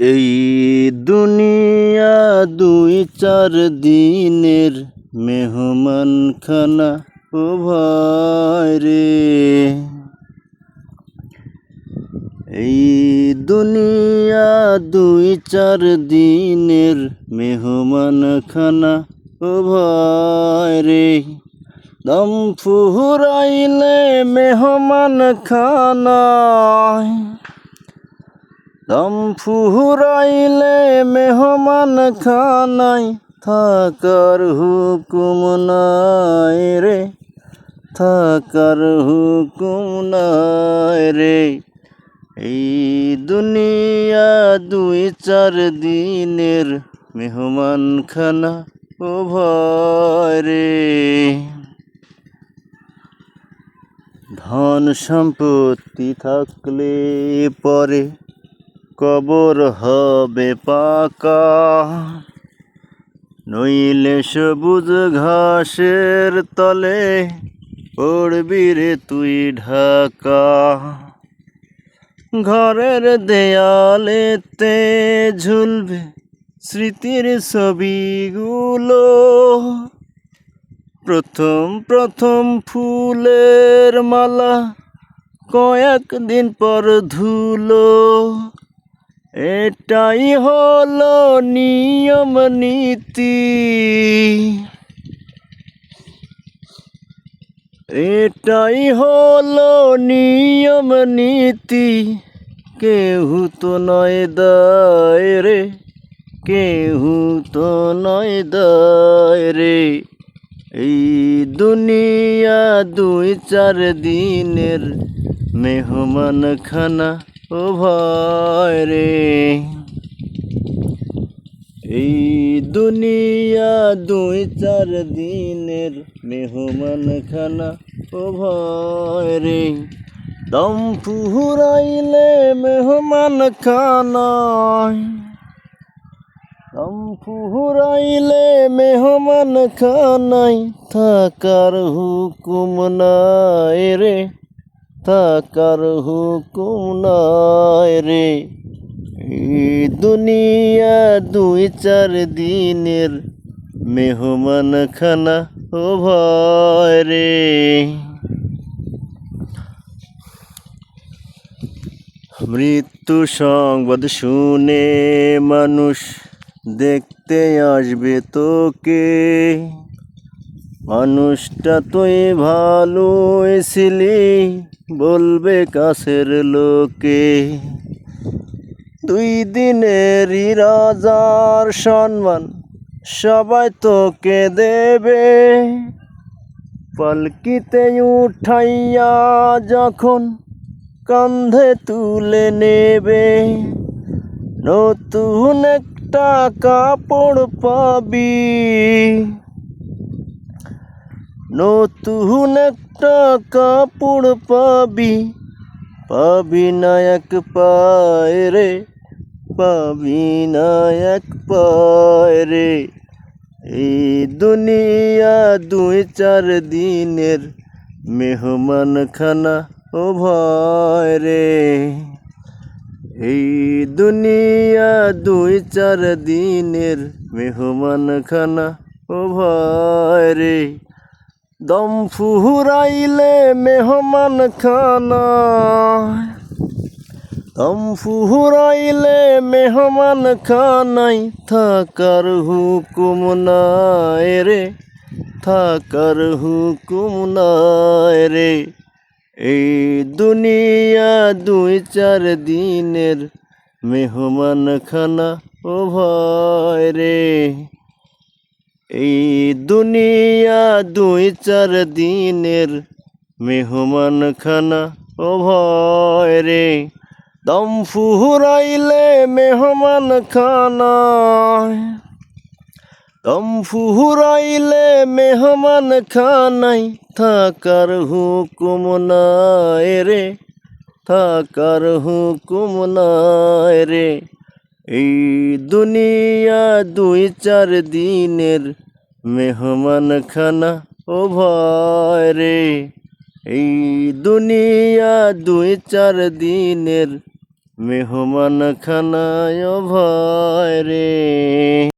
এই দুনিয়া দুই চার দিনের মেহমান খানা ও ভাই রে। এই দুনিয়া দুই চার দিনের মেহমান খানা ও ভাই রে। দম ফুরাইলে মেহমান খানায় দম ফুরাইলে মেহমান খানায় থাকার হুকুম নাই রে, থাকার হুকুম নাই রে। এই দুনিয়া দুই চার দিনের মেহমান খানা, ও ভয় রে। ধন সম্পত্তি থাকলে পরে কবর হবে পাকা। নইলে সবুজ ঘাসের তলে পড়বি রে তুই ঢাকা। ঘরের দেয়ালেতে ঝুলবে স্মৃতির ছবিগুলো। প্রথম প্রথম ফুলের মালা কয়েকদিন পর ধুলো। এটাই হলো নিয়ম নীতি। এটাই হলো নিয়ম নীতি। কেহু তো নয় দায় রে, কেহু তো নয় দায় রে। এই দুনিয়া দুই চার দিনের মেহমান খানা ও ভয় রে। এই দুনিয়া দুই চার দিনের মেহমান খানা ও ভয় রে। দম ফুরাইলে মেহমান খানায় দম মেহমান খানায় থাকার হুকুম নাই রে। থাকার হুকুম নাই রে। দুনিয়া দুই চার দিনের মেহমান খানা ও ভয় রে। মৃত্যু সংবাদ শুনে মানুষ দেখতে আসবে তোকে। মানুষটা তুই ভালো ছিলি বলবে কাছের লোকে। দুই দিনের রাজার সম্মান, সবাই তোকে দেবে। পালকিতে উঠাইয়া যখন কান্ধে তুলে নেবে, নতুন একটা কাপড় পাবি। নতুন একটা কাপড় পাবি পাবি না পায় রে, পাবি না পায় রে। এই দুনিয়া দুই চার দিনের মেহমান খানা ও ভয় রে। এই দুনিয়া দুই চার দিনের মেহমান খানা ও ভয় রে। দম ফুরাইলে মেহমান খানা। দম ফুরাইলে মেহমান খানাই থাকার হুকুম নাই রে, থাকার হুকুম নাই রে। এই দুনিয়া দুই চার দিনের মেহমান খানা, ও ভয় রে। এই দুনিয়া দুই চার দিনের মেহমান খানা ও ভয় রে। দম ফুরাইলে মেহমান খানা দম ফুরাইলে মেহমান খানাই থাকার হুকুম নাই রে, থাকার হুকুম নাই রে। এই দুনিয়া দুই চার দিনের মেহমান খানা ও ভয় রে। এই দুনিয়া দুই চার দিনের মেহমান খানায় ভয় রে।